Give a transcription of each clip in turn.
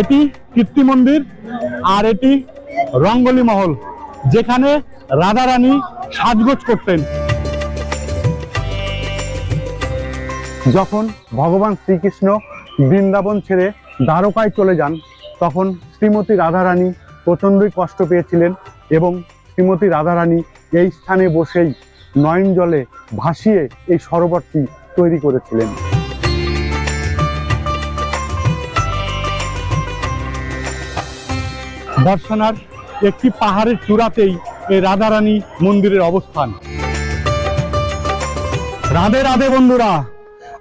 এটি কীর্তি মন্দির আর এটি রঙ্গলি মহল, যেখানে রাধারানী সাজগোজ করতেন। যখন ভগবান শ্রীকৃষ্ণ বৃন্দাবন ছেড়ে দ্বারকায় চলে যান, তখন শ্রীমতী রাধারানী প্রচণ্ডই কষ্ট পেয়েছিলেন এবং শ্রীমতী রাধারানী এই স্থানে বসেই নয়ন জলে ভাসিয়ে এই সরোবরটি তৈরি করেছিলেন। দর্শনার একটি পাহাড়ের চূড়াতেই এই রাধারানী মন্দিরের অবস্থান। রাধে রাধে বন্ধুরা,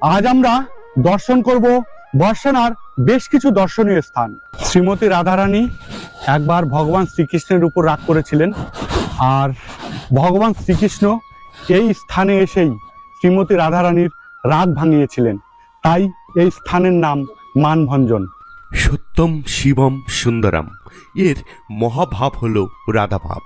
আজ আমরা দর্শন করব বর্ষানার বেশ কিছু দর্শনীয় স্থান। শ্রীমতী রাধারানী একবার ভগবান শ্রীকৃষ্ণের উপর রাগ করেছিলেন আর ভগবান শ্রীকৃষ্ণ এই স্থানে এসেই শ্রীমতী রাধারানীর রাগ ভাঙিয়েছিলেন। তাই এই স্থানের নাম মানভঞ্জন। সত্যম শিবম সুন্দরম। এর মহাভাব হল রাধাভাব।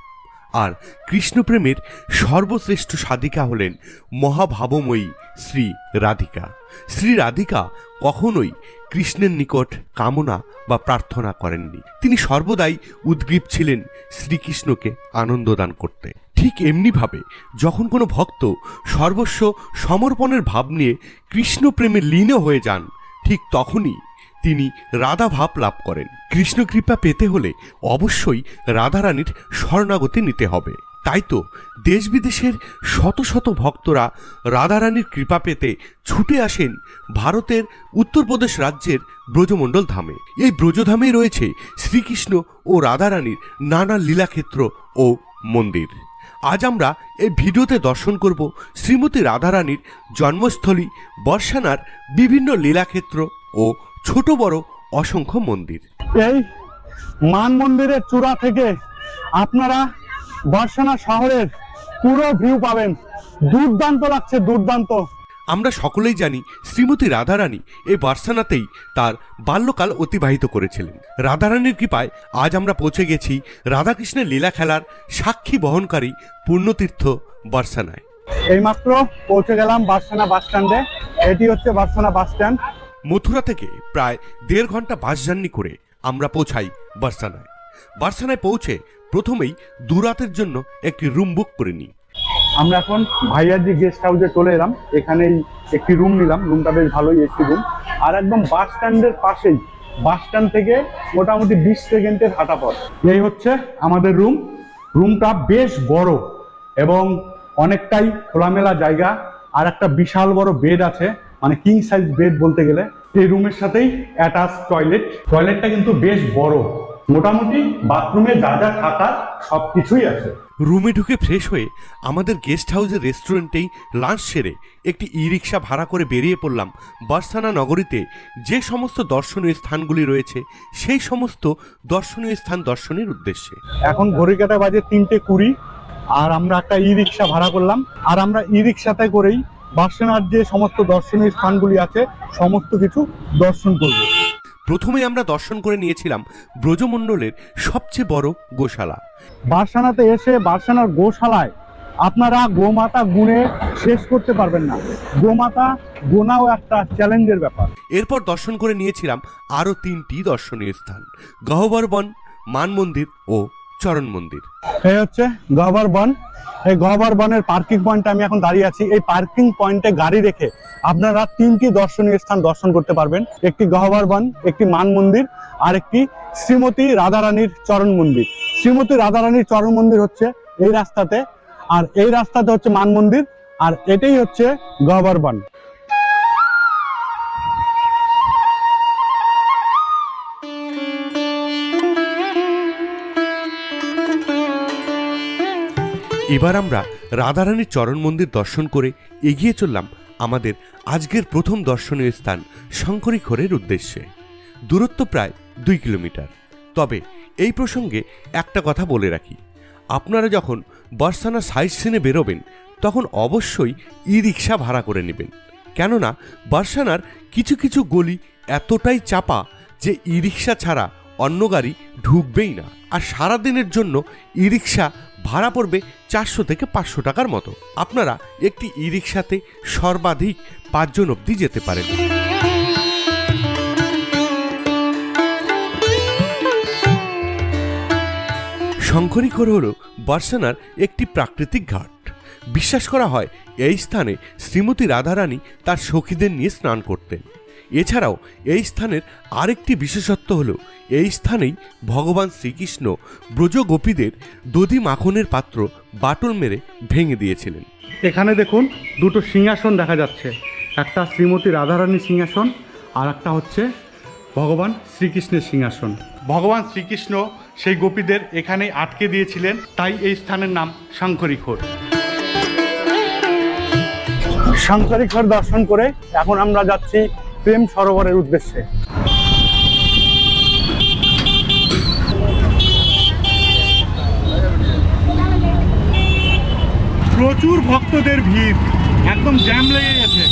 আর কৃষ্ণপ্রেমের সর্বশ্রেষ্ঠ সাধিকা হলেন মহাভাবময়ী শ্রী রাধিকা। শ্রী রাধিকা কখনোই কৃষ্ণের নিকট কামনা বা প্রার্থনা করেননি। তিনি সর্বদাই উদ্গ্রীব ছিলেন শ্রীকৃষ্ণকে আনন্দ দান করতে। ঠিক এমনিভাবে যখন কোনো ভক্ত সর্বস্ব সমর্পণের ভাব নিয়ে কৃষ্ণপ্রেমে লীন হয়ে যান, ঠিক তখনই তিনি রাধা ভাব লাভ করেন। কৃষ্ণ কৃপা পেতে হলে অবশ্যই রাধারানীর শরণাগতি নিতে হবে। তাই তো দেশ বিদেশের শত শত ভক্তরা রাধারানীর কৃপা পেতে ছুটে আসেন ভারতের উত্তরপ্রদেশ রাজ্যের ব্রজমণ্ডল ধামে। এই ব্রজধামেই রয়েছে শ্রীকৃষ্ণ ও রাধারানীর নানা লীলাক্ষেত্র ও মন্দির। আজ আমরা এই ভিডিওতে দর্শন করব শ্রীমতী রাধারানীর জন্মস্থলী বর্ষানার বিভিন্ন লীলাক্ষেত্র ও ছোট বড় অসংখ্য মন্দির। এই মান মন্দিরের চূড়া থেকে আপনারা বর্ষানা শহরের পুরো ভিউ পাবেন। দুর্দান্ত লাগছে দুর্দান্ত। আমরা সকলেই জানি শ্রীমতী রাধারানী এই বার্সানাতেই তার বাল্যকাল অতিবাহিত করেছিলেন। রাধারানীর কৃপায় আজ আমরা পৌঁছে গেছি রাধাকৃষ্ণের লীলা খেলার সাক্ষী বহনকারী পূর্ণতীর্থ বার্সানায়। এইমাত্র পৌঁছে গেলাম বার্সানা বাস স্ট্যান্ডে এটি হচ্ছে বার্সানা বাস স্ট্যান্ড মথুরা থেকে প্রায় দেড় ঘণ্টা বাস জার্নি করে আমরা পৌঁছাই বার্সানায়। বার্সানায় পৌঁছে প্রথমেই দুরাতের জন্য একটি রুম বুক করে নিই। আমরা এখন ভাইয়াজি গেস্ট হাউসে চলে এলাম। এখানেই একটি রুম নিলাম। রুমটা বেশ ভালোই, একটি রুম আর একদম বাস স্ট্যান্ডের পাশেই বাস স্ট্যান্ড থেকে মোটামুটি বিশ সেকেন্ডের হাঁটা পথ। এই হচ্ছে আমাদের রুম রুমটা বেশ বড় এবং অনেকটাই খোলামেলা জায়গা। আর একটা বিশাল বড় বেড আছে। মানে কিং সাইজ বেড বলতে গেলে এই রুমের সাথেই অ্যাটাচ টয়লেট টয়লেটটা কিন্তু বেশ বড়। মোটামুটি বাথরুমে যা যা থাকার সব কিছুই আছে। রুমে ঢুকে ফ্রেশ হয়ে আমাদের গেস্ট হাউসের রেস্টুরেন্টেই লাঞ্চ সেরে একটি ই রিক্সা ভাড়া করে বেরিয়ে পড়লাম বার্সানা নগরীতে। যে সমস্ত দর্শনীয় স্থানগুলি রয়েছে সেই সমস্ত দর্শনীয় স্থান দর্শনের উদ্দেশ্যে। এখন ঘড়ি কাটা বাজে তিনটে কুড়ি আর আমরা একটা ই রিক্সা ভাড়া করলাম। আর আমরা ই রিক্সাতে করেই বার্সেনার যে সমস্ত দর্শনীয় স্থানগুলি আছে সমস্ত কিছু দর্শন করব। প্রথমে আমরা দর্শন করে নিয়েছিলাম ব্রজমণ্ডলের সবচেয়ে বড় গোশালা। বার্সানাতে এসে বার্সানার গোশালায় আপনারা গোমাতা গুণে শেষ করতে পারবেন না। গোমাতা গোনাও একটা চ্যালেঞ্জের ব্যাপার। এরপর দর্শন করে নিয়েছিলাম আরও তিনটি দর্শনীয় স্থান গহ্বর বন মান মন্দির ও চরণ মন্দির। এই হচ্ছে গহ্বর বন। এই গহ্বর বনের পার্কিং পয়েন্টে আমি এখন দাঁড়িয়ে আছি। এই পার্কিং পয়েন্টে গাড়ি রেখে আপনারা তিনটি দর্শনীয় স্থান দর্শন করতে পারবেন। একটি গহ্বর বন, একটি মান মন্দির, আর একটি শ্রীমতী রাধারানীর চরণ মন্দির। শ্রীমতী রাধারানীর চরণ মন্দির হচ্ছে এই রাস্তাতে, আর এই রাস্তাতে হচ্ছে মান মন্দির, আর এটাই হচ্ছে গহ্বর বন। এবার আমরা রাধারানীর চরণ মন্দির দর্শন করে এগিয়ে চললাম আমাদের আজকের প্রথম দর্শনীয় স্থান শঙ্করীখোরের উদ্দেশ্যে। দূরত্ব প্রায় দুই কিলোমিটার। তবে এই প্রসঙ্গে একটা কথা বলে রাখি। আপনারা যখন বার্সানা সাইড সিনে বেরোবেন, তখন অবশ্যই ই রিক্সা ভাড়া করে নেবেন। কেননা বার্সানার কিছু কিছু গলি এতটাই চাপা যে ই রিক্সা ছাড়া অন্য গাড়ি ঢুকবেই না। আর সারাদিনের জন্য ই রিক্সা ভাড়া পড়বে চারশো থেকে পাঁচশো টাকার মতো। আপনারা একটি ই রিক্সাতে সর্বাধিক পাঁচজন অবধি যেতে পারেন। শঙ্করীকর হল বার্সেনার একটি প্রাকৃতিক ঘাট। বিশ্বাস করা হয়, এই স্থানে শ্রীমতী রাধারানী তার সখীদের নিয়ে স্নান করতেন। এছাড়াও এই স্থানের আরেকটি বিশেষত্ব হল, এই স্থানেই ভগবান শ্রীকৃষ্ণ ব্রজ গোপীদের দধি মাখনের পাত্র বাটল মেরে ভেঙে দিয়েছিলেন। এখানে দেখুন দুটো সিংহাসন দেখা যাচ্ছে, একটা শ্রীমতী রাধারানীর সিংহাসন আর একটা হচ্ছে ভগবান শ্রীকৃষ্ণের সিংহাসন। ভগবান শ্রীকৃষ্ণ সেই গোপীদের এখানে আটকে দিয়েছিলেন, তাই এই স্থানের নাম শঙ্করীখোর শঙ্করীখোর দর্শন করে এখন আমরা যাচ্ছি প্রেম সরোবরের উদ্দেশ্যে। প্রচুর ভক্তদের ভিড়। একদম জ্যাম লেগে গেছে।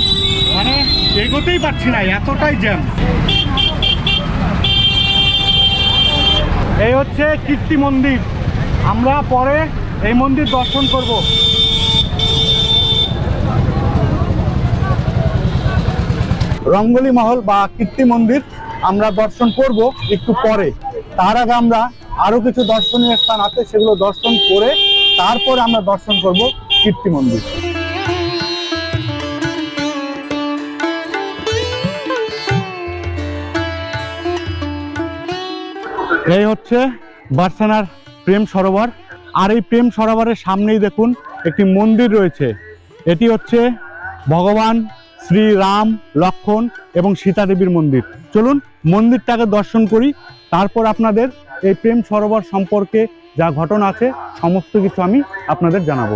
মানে এগোতেই পারছি না, এতটাই জ্যাম এই হচ্ছে কীর্তি মন্দির। আমরা পরে এই মন্দির দর্শন করব। রঙ্গলি মহল বা কীর্তি মন্দির আমরা দর্শন করব একটু পরে। তার আগে আমরা আরও কিছু দর্শনীয় স্থান আছে, সেগুলো দর্শন করে তারপরে আমরা দর্শন করব কীর্তি মন্দির। এই হচ্ছে বার্সানার প্রেম সরোবর। আর এই প্রেম সরোবরের সামনেই দেখুন একটি মন্দির রয়েছে। এটি হচ্ছে ভগবান শ্রী রাম লক্ষণ এবং সীতাদেবীর মন্দির। চলুন মন্দিরটাকে দর্শন করি, তারপর আপনাদের এই প্রেম সরোবর সম্পর্কে যা ঘটনা আছে, সমস্ত কিছু আমি আপনাদের জানাব।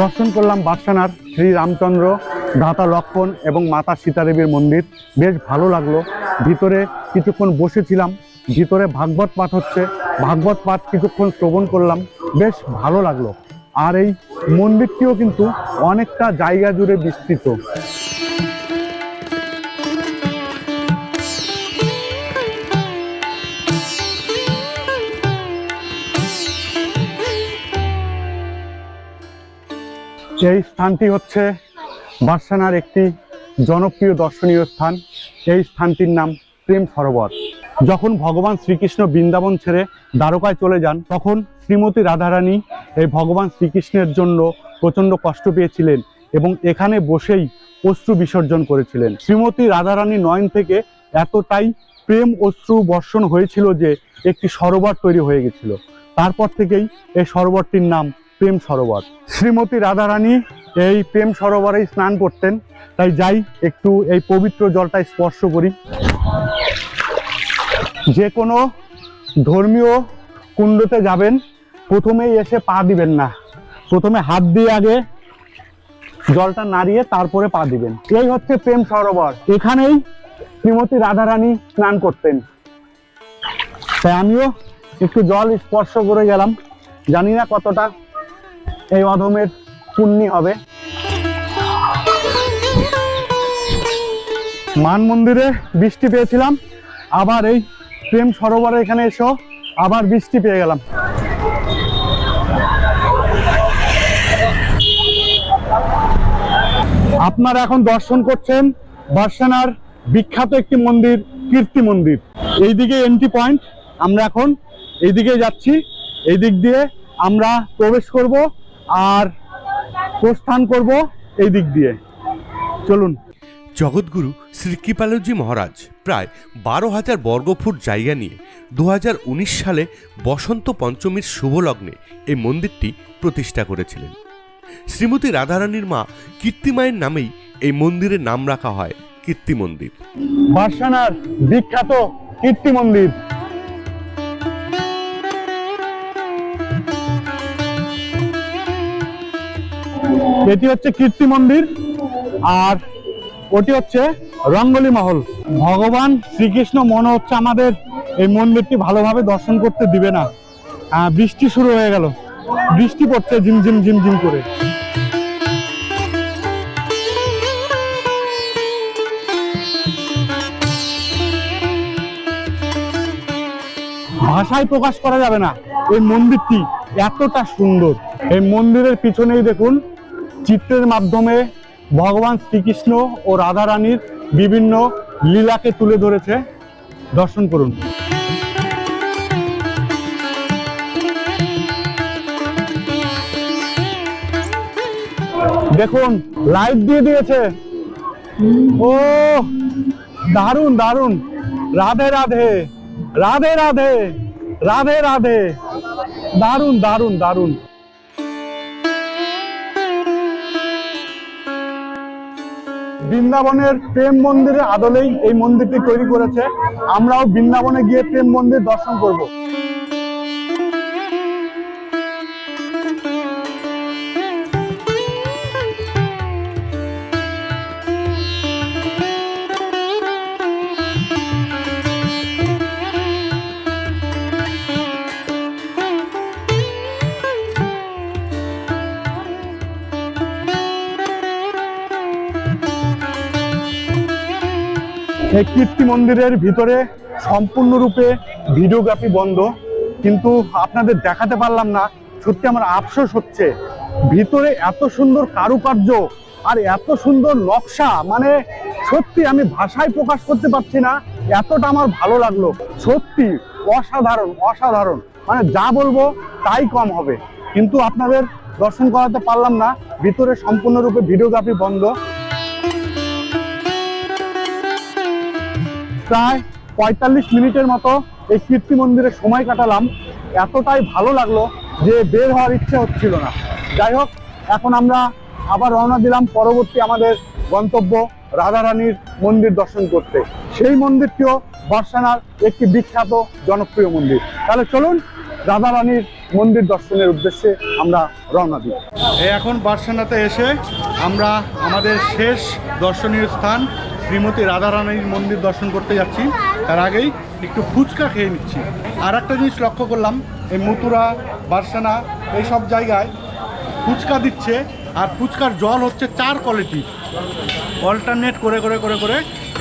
দর্শন করলাম বাদশানার শ্রী রামচন্দ্র দাতা লক্ষণ এবং মাতা সীতাদেবীর মন্দির। বেশ ভালো লাগল। ভিতরে কিছুক্ষণ বসেছিলাম। ভিতরে ভাগবত পাঠ হচ্ছে। ভাগবত পাঠ কিছুক্ষণ শ্রবণ করলাম। বেশ ভালো লাগল। আর এই মন্দিরটিও কিন্তু অনেকটা জায়গা জুড়ে বিস্তৃত। এই স্থানটি হচ্ছে বার্সানার একটি জনপ্রিয় দর্শনীয় স্থান, এই স্থানটির নাম প্রেম সরোবর। যখন ভগবান শ্রীকৃষ্ণ বৃন্দাবন ছেড়ে দ্বারকায় চলে যান, তখন শ্রীমতী রাধারানী এই ভগবান শ্রীকৃষ্ণের জন্য প্রচণ্ড কষ্ট পেয়েছিলেন এবং এখানে বসেই অশ্রু বিসর্জন করেছিলেন। শ্রীমতী রাধারানী নয়ন থেকে এতটাই প্রেম অশ্রু বর্ষণ হয়েছিল যে একটি সরোবর তৈরি হয়ে গেছিল। তারপর থেকেই এই সরোবরটির নাম প্রেম সরোবর। শ্রীমতী রাধারানী এই প্রেম সরোবরেই স্নান করতেন, তাই যাই একটু এই পবিত্র জলটা স্পর্শ করি। যে কোনো ধর্মীয় কুণ্ডতে যাবেন, প্রথমেই এসে পা দিবেন না। প্রথমে হাত দিয়ে আগে জলটা নাড়িয়ে তারপরে পা দিবেন। এই হচ্ছে প্রেম সরোবর। এখানেই শ্রীমতী রাধারানী স্নান করতেন। তাই আমিও একটু জল স্পর্শ করে গেলাম। জানি না কতটা এই অধমের পুণ্যি হবে। মান মন্দিরে বৃষ্টি পেয়েছিলাম, আবার এই প্রেম সরোবরে এখানে এসো, আবার বৃষ্টি পেয়ে গেলাম। আপনারা এখন দর্শন করছেন বার্সানার বিখ্যাত একটি মন্দির, কীর্তি মন্দির। এইদিকে এন্ট্রি পয়েন্ট আমরা এখন এইদিকে যাচ্ছি এই দিক দিয়ে আমরা প্রবেশ করব। আর প্রস্থান করব এই দিক দিয়ে। চলুন। জগৎগুরু শ্রী কৃপালজি মহারাজ প্রায় বারো হাজার বর্গফুট জায়গা নিয়ে দু সালে বসন্ত পঞ্চমীর শুভলগ্নে এই মন্দিরটি প্রতিষ্ঠা করেছিলেন। শ্রীমতী রাধারানীর মা কীর্তিমায়ের নামেই এই মন্দিরের নাম রাখা হয় কীর্তি মন্দির। বার্সানার বিখ্যাত কীর্তি মন্দির। এটি হচ্ছে কীর্তি মন্দির আর ওটি হচ্ছে রঙ্গলি মহল। ভগবান শ্রীকৃষ্ণ মনে হচ্ছে আমাদের এই মন্দিরটি ভালোভাবে দর্শন করতে দিবে না। বৃষ্টি শুরু হয়ে গেল। বৃষ্টি পড়ছে ঝিমঝিম ঝিমঝিম করে। ভাষায় প্রকাশ করা যাবে না। এই মন্দিরটি এতটা সুন্দর। এই মন্দিরের পিছনেই দেখুন চিত্রের মাধ্যমে ভগবান শ্রীকৃষ্ণ ও রাধা রানীর বিভিন্ন লীলাকে তুলে ধরেছে। দর্শন করুন। দেখুন লাইট দিয়ে দিয়েছে। ও দারুণ দারুণ রাধে রাধে রাধে রাধে রাধে রাধে। দারুণ দারুণ দারুণ বৃন্দাবনের প্রেম মন্দিরের আদলেই এই মন্দিরটি তৈরি করেছে। আমরাও বৃন্দাবনে গিয়ে প্রেম মন্দির দর্শন করব। এই কীর্তি মন্দিরের ভিতরে সম্পূর্ণরূপে ভিডিওগ্রাফি বন্ধ। কিন্তু আপনাদের দেখাতে পারলাম না, সত্যি আমার আফসোস হচ্ছে। ভিতরে এত সুন্দর কারুকার্য আর এত সুন্দর নকশা মানে সত্যি আমি ভাষায় প্রকাশ করতে পারছি না, এতটা আমার ভালো লাগল। সত্যি অসাধারণ অসাধারণ। মানে যা বলব তাই কম হবে। কিন্তু আপনাদের দর্শন করাতে পারলাম না, ভিতরে সম্পূর্ণরূপে ভিডিওগ্রাফি বন্ধ। প্রায় পঁয়তাল্লিশ মিনিটের মতো এই কীর্তি মন্দিরে সময় কাটালাম। এতটাই ভালো লাগল যে বের হওয়ার ইচ্ছে হচ্ছিল না। যাই হোক, এখন আমরা আবার রওনা দিলাম পরবর্তী আমাদের গন্তব্য রাধারানীর মন্দির দর্শন করতে। সেই মন্দিরটিও বর্ষানার একটি বিখ্যাত, জনপ্রিয় মন্দির। তাহলে চলুন রাধারানীর মন্দির দর্শনের উদ্দেশ্যে আমরা রওনা দিই। এখন বার্সানাতে এসে আমরা আমাদের শেষ দর্শনীয় স্থান শ্রীমতী রাধারানীর মন্দির দর্শন করতে যাচ্ছি। তার আগেই একটু ফুচকা খেয়ে নিচ্ছি। আর একটা জিনিস লক্ষ্য করলাম, এই মথুরা, বার্সানা, এই সব জায়গায় ফুচকা দিচ্ছে আর ফুচকার জল হচ্ছে চার কোয়ালিটি অল্টারনেট করে করে করে করে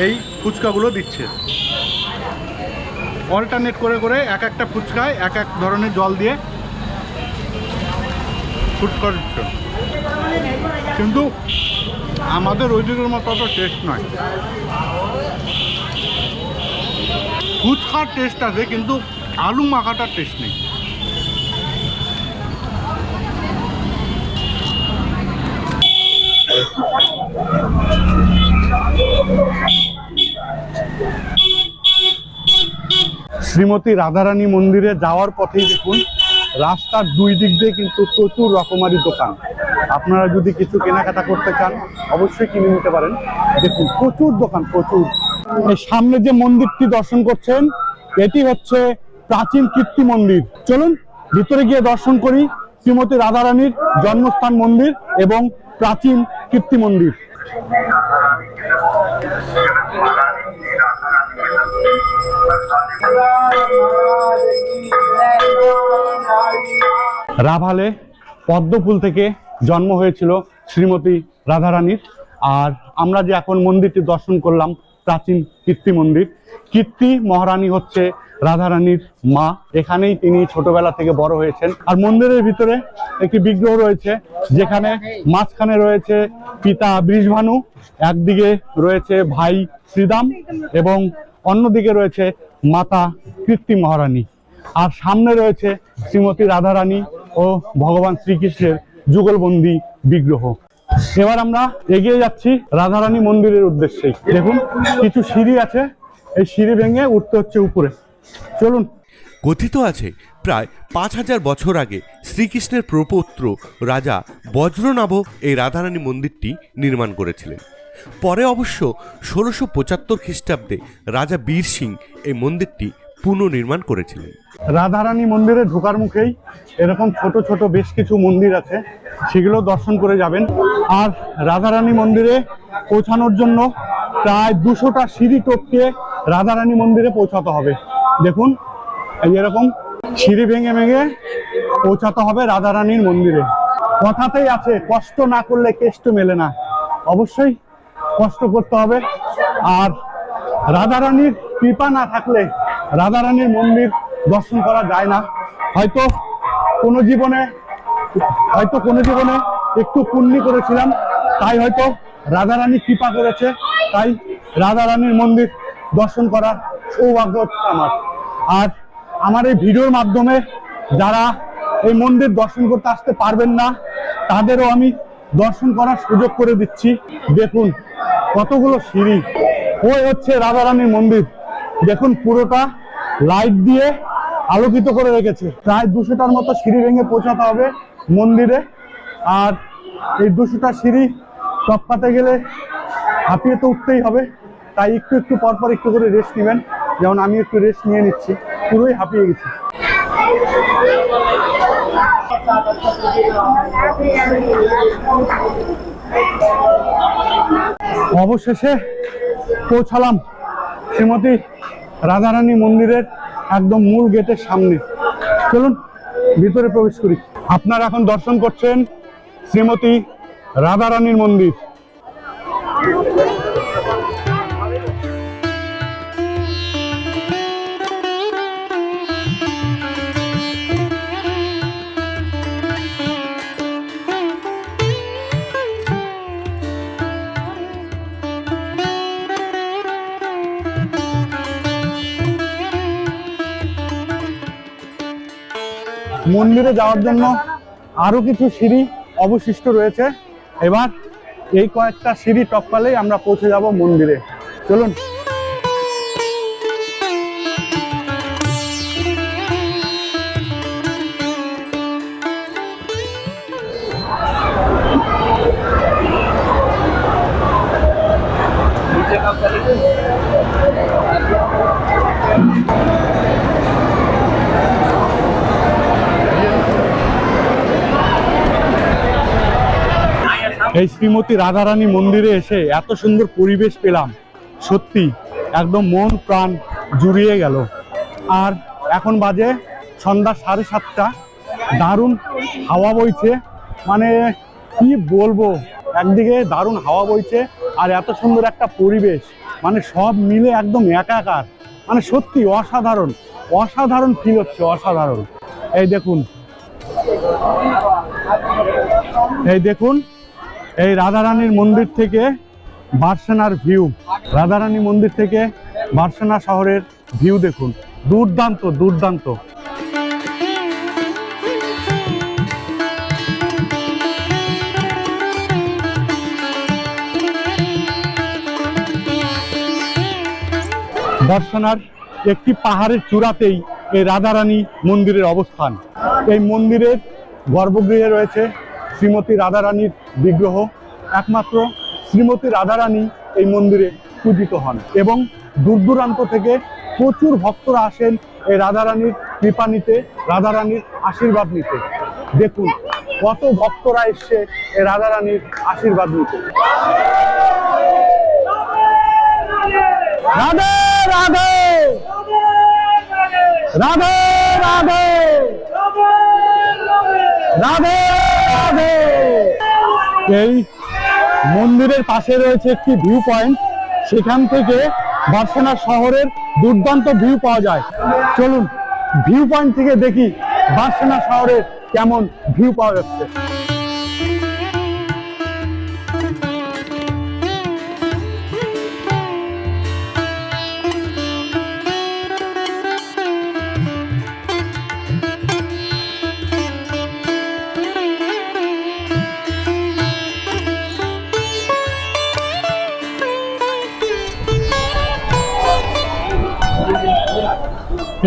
এই ফুচকাগুলো দিচ্ছে। অল্টারনেট করে করে এক একটা ফুচকায় এক এক ধরনের জল দিয়ে ফুচকা দিচ্ছে। কিন্তু আমাদের ওইদিকের মতো অত টেস্ট নয়। ফুচকার টেস্ট আছে, কিন্তু আলু মাখাটার টেস্ট নেই। শ্রীমতী রাধারানী মন্দিরে যাওয়ার পথেই দেখুন রাস্তার দুই দিক দিয়ে কিন্তু প্রচুর রকমারি দোকান। আপনারা যদি কিছু কেনাকাটা করতে চান, অবশ্যই কিনে নিতে পারেন। দেখুন, প্রচুর দোকান, প্রচুর। সামনে যে মন্দিরটি দর্শন করছেন, এটি হচ্ছে প্রাচীন কীর্তি মন্দির। চলুন, ভিতরে গিয়ে দর্শন করি শ্রীমতী রাধারানীর জন্মস্থান মন্দির এবং প্রাচীন কীর্তি মন্দির। রাভালে পদ্মফুল থেকে জন্ম হয়েছিল শ্রীমতী রাধারানীর। আর আমরা যে এখন মন্দিরটি দর্শন করলাম, প্রাচীন কীর্তি মন্দির, কীর্তি মহারানী হচ্ছে রাধারানীর মা। এখানেই তিনি ছোটবেলা থেকে বড় হয়েছেন। আর মন্দিরের ভিতরে একটি বিগ্রহ রয়েছে, যেখানে মাঝখানে রয়েছে পিতা বৃষভানু, একদিকে রয়েছে ভাই শ্রীদাম এবং অন্যদিকে রয়েছে মাতা কীর্তি মহারানী। আর সামনে রয়েছে শ্রীমতী রাধারানী ও ভগবান শ্রীকৃষ্ণের যুগলবন্দি বিগ্রহ। এবার আমরা এগিয়ে যাচ্ছি রাধারানী মন্দিরের উদ্দেশ্যে। দেখুন, কিছু সিঁড়ি আছে, এই সিঁড়ি ভেঙে উঠতে হচ্ছে উপরে। চলুন। কথিত আছে, প্রায় পাঁচ হাজার বছর আগে শ্রীকৃষ্ণের প্রপৌত্র রাজা বজ্রনাভ এই রাধারানী মন্দিরটি নির্মাণ করেছিলেন। পরে অবশ্য ষোলোশো পঁচাত্তর খ্রিস্টাব্দে রাজা বীর সিং এই মন্দিরটি পুনর্নির্মাণ করেছিলেন। রাধারানী মন্দিরে ঢোকার মুখেই এরকম ছোট ছোট বেশ কিছু মন্দির আছে, সেগুলো দর্শন করে যাবেন। আর রাধারানী মন্দিরে পৌঁছানোর জন্য প্রায় দুশোটা সিঁড়ি টপকে রাধারানী মন্দিরে পৌঁছাতে হবে। দেখুন, এই এরকম সিঁড়ি ভেঙে ভেঙে পৌঁছাতে হবে রাধারানীর মন্দিরে। কথাতেই আছে, কষ্ট না করলে কেষ্ট মেলে না। অবশ্যই কষ্ট করতে হবে। আর রাধারানীর কৃপা না থাকলে রাধারানীর মন্দির দর্শন করা যায় না। হয়তো কোনো জীবনে, হয়তো কোনো জীবনে একটু পুণ্য করেছিলাম, তাই হয়তো রাধারানী কৃপা করেছে। তাই রাধারানীর মন্দির দর্শন করার সৌভাগ্য হচ্ছে আমার। আর আমার এই ভিডিওর মাধ্যমে যারা এই মন্দির দর্শন করতে আসতে পারবেন না, তাদেরও আমি দর্শন করার সুযোগ করে দিচ্ছি। দেখুন কতগুলো সিঁড়ি? ওই হচ্ছে রাধারানীর মন্দির। দেখুন পুরোটা লাইট দিয়ে আলোকিত করে রেখেছে। প্রায় দুশোটার মতো সিঁড়ি ভেঙে পৌঁছাতে হবে মন্দিরে। আর এই দুশোটা সিঁড়ি টপকাতে গেলে হাঁপিয়ে তো উঠতেই হবে। তাই একটু একটু পর পর একটু করে রেস্ট নেবেন। যেমন আমি একটু রেস্ট নিয়ে নিচ্ছি। পুরোই হাঁপিয়ে গেছি। অবশেষে পৌঁছালাম শ্রীমতী রাধারানী মন্দিরের একদম মূল গেটের সামনে। চলুন, ভিতরে প্রবেশ করি। আপনারা এখন দর্শন করছেন শ্রীমতী রাধারানীর মন্দির। মন্দিরে যাওয়ার জন্য আরও কিছু সিঁড়ি অবশিষ্ট রয়েছে। এবার এই কয়েকটা সিঁড়ি টপকালেই আমরা পৌঁছে যাব মন্দিরে। চলুন। এই শ্রীমতী রাধারানী মন্দিরে এসে এত সুন্দর পরিবেশ পেলাম। সত্যি, একদম মন প্রাণ জুড়িয়ে গেল। আর এখন বাজে সন্ধ্যা সাড়ে সাতটা। দারুণ হাওয়া বইছে। মানে কি বলব, একদিকে দারুণ হাওয়া বইছে আর এত সুন্দর একটা পরিবেশ। মানে সব মিলে একদম একাকার। মানে সত্যি অসাধারণ অসাধারণ ফিল হচ্ছে, অসাধারণ। এই দেখুন এই দেখুন এই রাধারানীর মন্দির থেকে বার্সেনার ভিউ। রাধারানী মন্দির থেকে বার্সেনা শহরের ভিউ দেখুন। দুর্দান্ত দুর্দান্ত। বর্ষনার একটি পাহাড়ের চূড়াতেই এই রাধারানী মন্দিরের অবস্থান। এই মন্দিরের গর্ভগৃহে রয়েছে শ্রীমতী রাধারানীর বিগ্রহ। একমাত্র শ্রীমতী রাধারানী এই মন্দিরে পূজিত হন এবং দূর দূরান্ত থেকে প্রচুর ভক্তরা আসেন এই রাধারানীর কৃপা নিতে, রাধারানীর আশীর্বাদ নিতে। দেখুন, কত ভক্তরা এসছে এই রাধারানীর আশীর্বাদ নিতে। রাধে! রাধে রাধে! রাধে রাধে! এই মন্দিরের পাশে রয়েছে একটি ভিউ পয়েন্ট সেখান থেকে বার্সেনা শহরের দুর্দান্ত ভিউ পাওয়া যায়। চলুন ভিউ পয়েন্ট থেকে দেখি বার্সেনা শহরের কেমন ভিউ পাওয়া যাচ্ছে।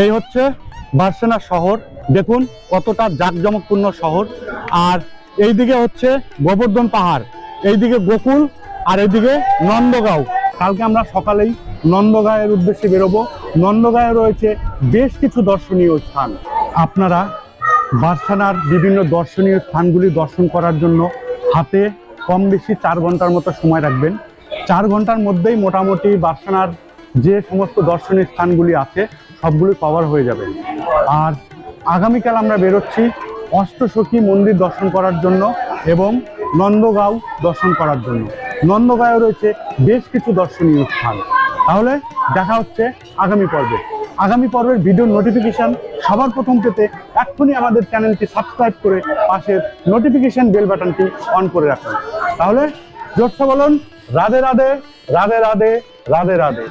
এই হচ্ছে বার্সেনা শহর। দেখুন কতটা জাঁকজমকপূর্ণ শহর। আর এইদিকে হচ্ছে গোবর্ধন পাহাড়। এইদিকে গোকুল আর এদিকে নন্দগাঁও। কালকে আমরা সকালেই নন্দগাঁয়ের উদ্দেশ্যে বেরোবো। নন্দগাঁয়ে রয়েছে বেশ কিছু দর্শনীয় স্থান। আপনারা বার্সানার বিভিন্ন দর্শনীয় স্থানগুলি দর্শন করার জন্য হাতে কম বেশি চার ঘণ্টার মতো সময় রাখবেন। চার ঘণ্টার মধ্যেই মোটামুটি বার্সানার যে সমস্ত দর্শনীয় স্থানগুলি আছে সবগুলি কভার হয়ে যাবে। আর আগামীকাল আমরা বেরোচ্ছি অষ্টসখী মন্দির দর্শন করার জন্য এবং নন্দগাঁও দর্শন করার জন্য। নন্দগাঁও রয়েছে বেশ কিছু দর্শনীয় স্থান। তাহলে দেখা হচ্ছে আগামী পর্বে। আগামী পর্বের ভিডিও নোটিফিকেশন সবার প্রথম পেতে এক্ষুনি আমাদের চ্যানেলটি সাবস্ক্রাইব করে পাশের নোটিফিকেশন বেল বাটনটি অন করে রাখুন। তাহলে জোরসে বলুন, রাধে রাধে রাধে রাধে রাধে রাধে।